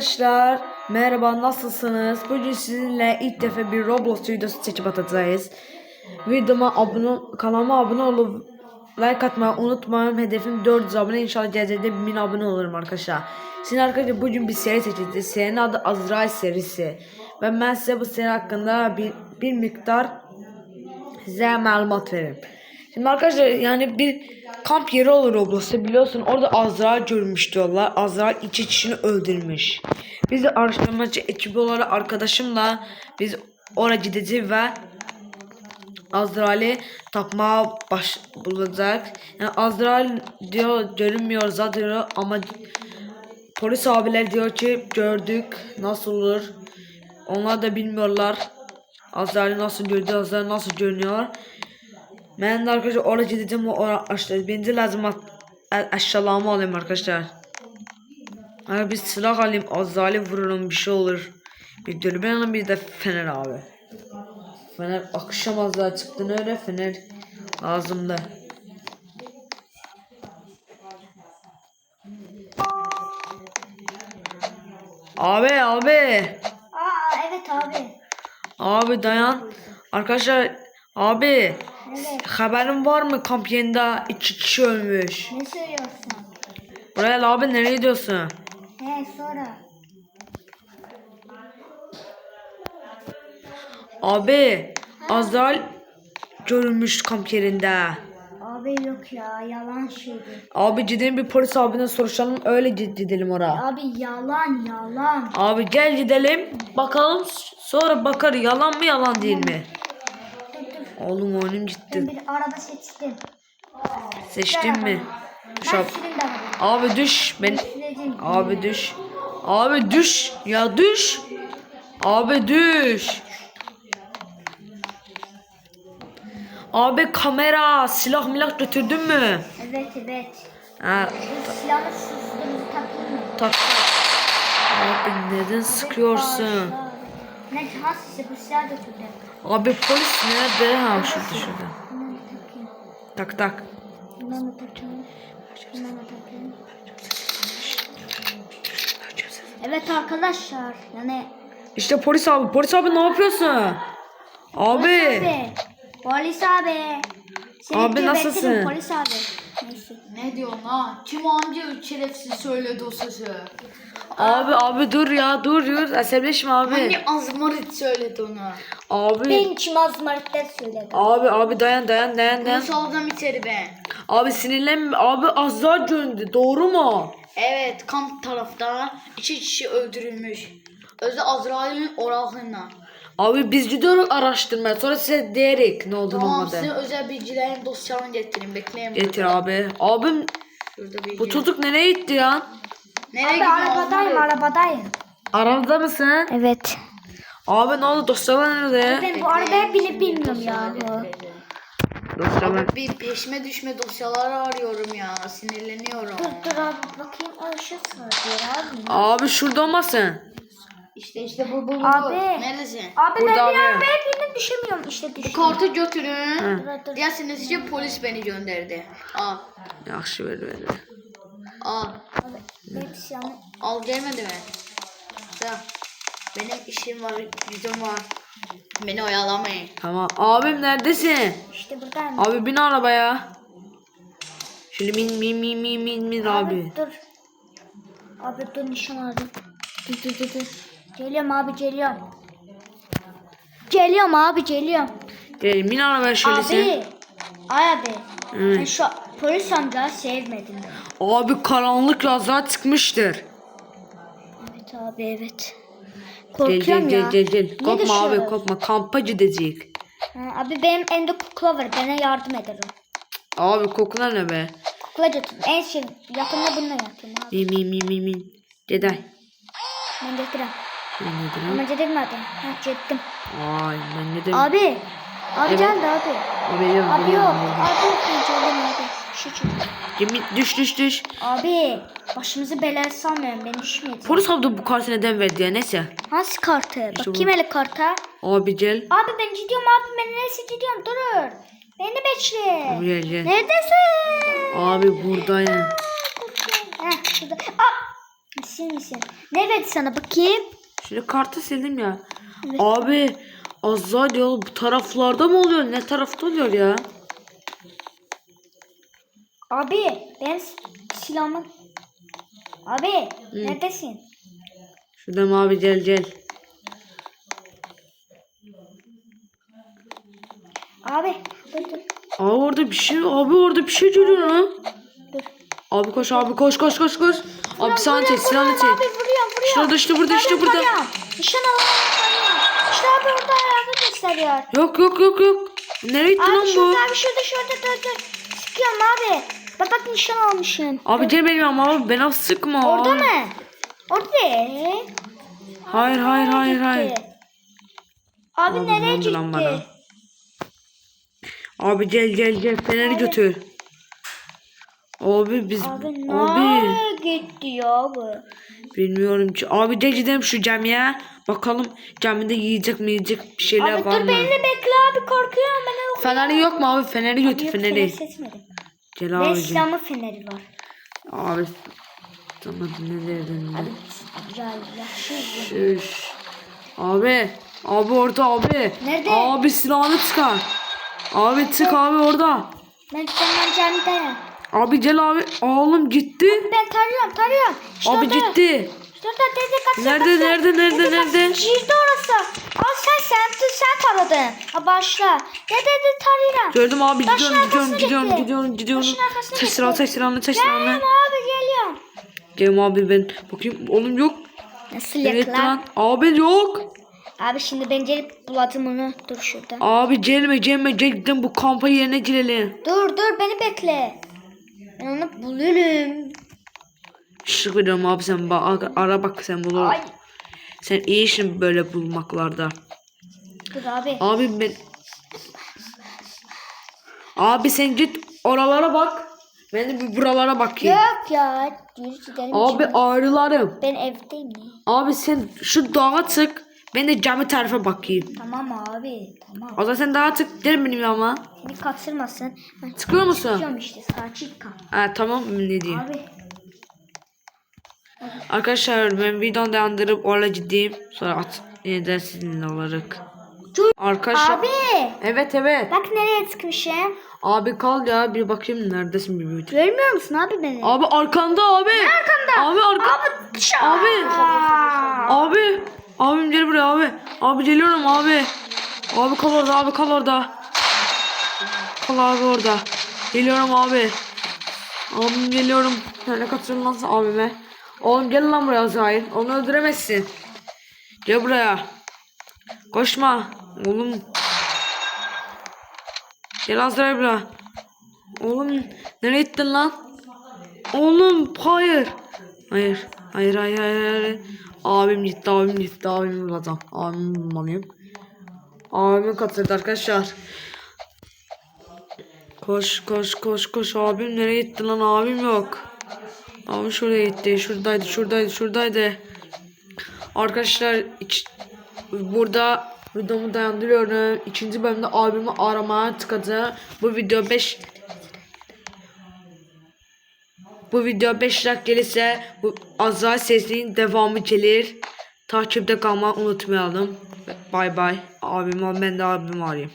Arkadaşlar merhaba nasılsınız? Bugün sizinle ilk defa bir Roblox videosu çekip atacağız. Videoma abone kanalıma abone olup like atmayı unutmayın. Hedefim 400 abone inşallah gelecekte 1000 abone olurum arkadaşlar. Şimdi arkadaşlar bugün bir seri seçeceğiz. Serinin adı Azrail serisi. Ve ben size bu seri hakkında bir, bir miktar size malumat veririm. Şimdi arkadaşlar yani bir kamp yeri olur Roblox'ta biliyorsun orada Azrail görmüş diyorlar. Azrail iki kişini öldürmüş. Biz de araştırmacı ekibi olarak arkadaşımla biz oraya gideceğiz ve Azrail'i tapmaya baş bulacak. Yani Azrail diyor görünmüyor zaten ama polis abiler diyor ki gördük nasıl olur. Onlar da bilmiyorlar. Azrail'i nasıl gördü, Azrail nasıl görünüyor. Ben de arkadaşlar oraya gideceğim oraya açacağız. Birinci lazım aşağılama alayım arkadaşlar. Hani bir silah alayım Azrail'i vururum bir şey olur. Bir dürbün alayım bir de fener abi. Fener akşam azrail çıktı öyle fener lazımdı. Abi abi. Aa evet abi. Abi dayan. Arkadaşlar abi Evet. haberin var mı kamp yerinde iki kişi ölmüş. Ne söylüyorsun? Buraya abi nereye gidiyorsun? He sonra. Abi Azrail görülmüş kamp yerinde. Abi yok ya yalan şeydi. Abi gidelim bir polis abine soruşalım öyle gid- gidelim oraya. Abi yalan yalan. Abi gel gidelim bakalım sonra bakar yalan mı yalan değil mi? Oğlum oyunum Ben gitti. bir araba seçtim. Seçtin mi? Ben Şap. sürüm de arabayı. Abi düş. Ben Süreceğim. Abi düş. Abi düş. Ya düş. Abi düş. Abi kamera, silah milah götürdün mü? Evet evet. Ha, Bu silahı susturucu takayım mı? tak tak. Abi neden sıkıyorsun? Ne ha size bu silahı götürdüm. Abi polis nerede? Ha şurada şurada. Tak tak. Evet arkadaşlar yani İşte polis abi. Polis abi ne yapıyorsun? Abi. Abi. Polis abi. Seni Abi nasılsın? Polis abi. Neyse. Ne diyorsun ha? Kim amca şerefsiz söyledi o sözü? Abi abi dur ya dur dur. Asableşme abi. Hangi azmarit söyledi onu? Abi. Ben kim azmarıkta söyledim. Abi abi dayan dayan dayan dayan. Nasıl aldım içeri ben? Abi sinirlenme. Abi az daha döndü. Doğru mu? Evet kamp tarafta iki kişi öldürülmüş. Özde Azrail'in orağına. Abi biz gidiyoruz araştırmaya. Sonra size diyerek ne oldu Tamam olmadı. size özel bilgilerin dosyalarını getirin. Bekleyin. Getir abi. Abim bilgi. bu çocuk nereye gitti ya? Nereye Abi arabadayım arabadayım. Arabada mısın? Evet. Abi ne oldu? Dosyalar nerede? Ben bu arabayı bile bilmiyorum ya. Dosyalar. Abi bir peşime düşme dosyaları arıyorum ya. Sinirleniyorum. Dur dur abi bakayım sarıyor abi. Abi şurada olmasın? İşte işte bu bu bu. Abi. Neredesin? Abi Burada ben abi. bir arabaya bindim düşemiyorum işte Bu düşüyorum. kartı götürün. Dur, dur. Dersiniz ki polis beni gönderdi. Al. Yaxşı ver ver. ver. Al. Abi hepsi. Al gelmedi mi? Ya. Benim işim var, gücüm var. Beni oyalamayın. Tamam. Abim neredesin? İşte buradayım. Abi bin arabaya. Şöyle min min min min min min abi. Dur. Abi dur nişan aldım. Dur dur dur dur. Geliyorum abi geliyorum. Geliyorum abi geliyorum. Gel min arabaya şöyle sen. Abi. Ay abi. Evet. Ben şu polis amcayı sevmedim ben. Abi karanlık lazlar çıkmıştır. Evet abi evet. Gel Korkuyorum gel ya. gel gel gel. Niye Korkma abi korkma. Kampa gidecek. Ha, abi benim elimde kukla var. Bana yardım ederim. Abi kokuna ne be? Kukla götür. En şey yakında bununla yapayım abi. Mi mi mi mi mi. Deday. Ben getireyim. Ben ne dedim? Ama getirmedi. Ha gittim. Ay ben ne dedim? Abi. Abi Evet. geldi abi. Abi yok. Abi yok. biliyorum, Abi yok. Ben geldim abi. Şu çocuk. Yemin düş düş düş. Abi başımızı belaya salmayın ben düşmeyeceğim. Polis abi bu kartı neden verdi ya neyse. Nasıl kartı? İşte Bakayım hele karta. Abi gel. Abi ben gidiyorum abi ben neresi gidiyorum dur. Beni bekle. Gel gel. Neredesin? Abi buradayım. Heh. Aa, Misin misin? Ne verdi sana bakayım? Şimdi kartı sildim ya. Evet. Abi Azza diyor bu taraflarda mı oluyor? Ne tarafta oluyor ya? Abi ben silahımı... Abi neredesin? Şurada mı abi gel gel. Abi dur dur. Abi orada bir şey abi orada bir şey geliyor ha. dur. Abi koş abi koş koş koş koş. Abi silahını çek silahını çek. Abi. Şurada işte burada işte burada. İşte abi orada ayakta gösteriyor. Yok yok yok yok. Nereye gitti lan bu? şurada abi şurada şurada dur dur. Sıkıyorum abi. Bak bak nişan almışım. Abi gel benim ama abi bana sıkma. Orada mı? Orada. Hayır hayır hayır hayır. Abi, Abi, nereye gitti? bana? Abi gel gel gel feneri Abi. götür. Abi biz Abi abi, nereye gitti ya bu? Bilmiyorum ki. Abi gel gidelim şu camiye. Bakalım camide yiyecek mi yiyecek bir şeyler Abi var dur mı? beni de bekle abi korkuyorum ben. Feneri yok mu abi? Feneri götür Yok, feneri. fener seçmedim. Gel abi. silahımın feneri var. Abi tamam ne dedin? Abi yaşlı. Üf. Abi. Abi orada abi. Nerede? Abi silahını çıkar. Abi çık abi orada. Ben senden camideyim. Abi gel abi. Oğlum gitti. Ben tarıyorum tarıyorum. İşte Abi orada. gitti. İşte orada Nerede, nerede, nerede, nerede? Girdi orası. Al sen sen dur sen taradın. Ha başla. Dede de tarıyorum. Gördüm abi gidiyorum gidiyorum gidiyorum gidiyorum gidiyorum. Arkasına Taş bekle. taş silahını taş Geliyorum silahını. abi geliyorum. Gel abi ben bakayım oğlum yok. Nasıl Nereye yak gitti lan? Abi yok. Abi şimdi ben gelip buladım onu. Dur şurada. Abi gelme gelme gel gidelim bu kampa yerine girelim. Dur dur beni bekle. Onu bulurum. Şık veriyorum abi sen bak ara bak sen bulur. Ay. Sen iyisin böyle bulmaklarda. Dur abi. Abi ben... Abi sen git oralara bak. Ben de bir buralara bakayım. Yok ya. Yürü gidelim. Abi şimdi. ağrılarım. Ben evdeyim. Abi sen şu dağa çık. Ben de cami tarafa bakayım. Tamam abi. Tamam. O zaman sen dağa çık. Gelin benim yanıma. Seni kaçırmasın. Ben Çıkıyor musun? çıkıyorum işte. Sağ çık kal. Ha tamam ne diyeyim. Abi. Arkadaşlar ben videomu dayandırıp oraya gideyim. Sonra at yeniden sizinle olarak. Arkadaşlar. Abi. Evet evet. Bak nereye çıkmışım. Abi kal ya bir bakayım neredesin bir büyüt. Görmüyor musun abi beni? Abi arkanda abi. arkanda? Abi arka. Abi. Abi. Gel buraya abi. Abi geliyorum abi. Abi kal orada abi kal orada. Kal abi orada. Geliyorum abi. Abim geliyorum. Sen ne kaçırdın lan sen abime? Oğlum gel lan buraya Zahir. Onu öldüremezsin. Gel buraya. Koşma. Oğlum. Gel Azrail buraya. Oğlum nereye gittin lan? Oğlum hayır. Hayır. Hayır hayır hayır. hayır. Abim gitti abim gitti abim bulacağım. Abimi bulmalıyım. Abimi kaçırdı arkadaşlar. Koş koş koş koş abim nereye gitti lan abim yok. Abi şuraya gitti şuradaydı şuradaydı şuradaydı. Arkadaşlar iç- burada videomu dayandırıyorum. İkinci bölümde abimi aramaya çıkacağım. Bu video 5 bu video 5 like gelirse bu Azra sesliğin devamı gelir. Takipte kalmayı unutmayalım. Bay bay. Abim ben de abimi arayayım.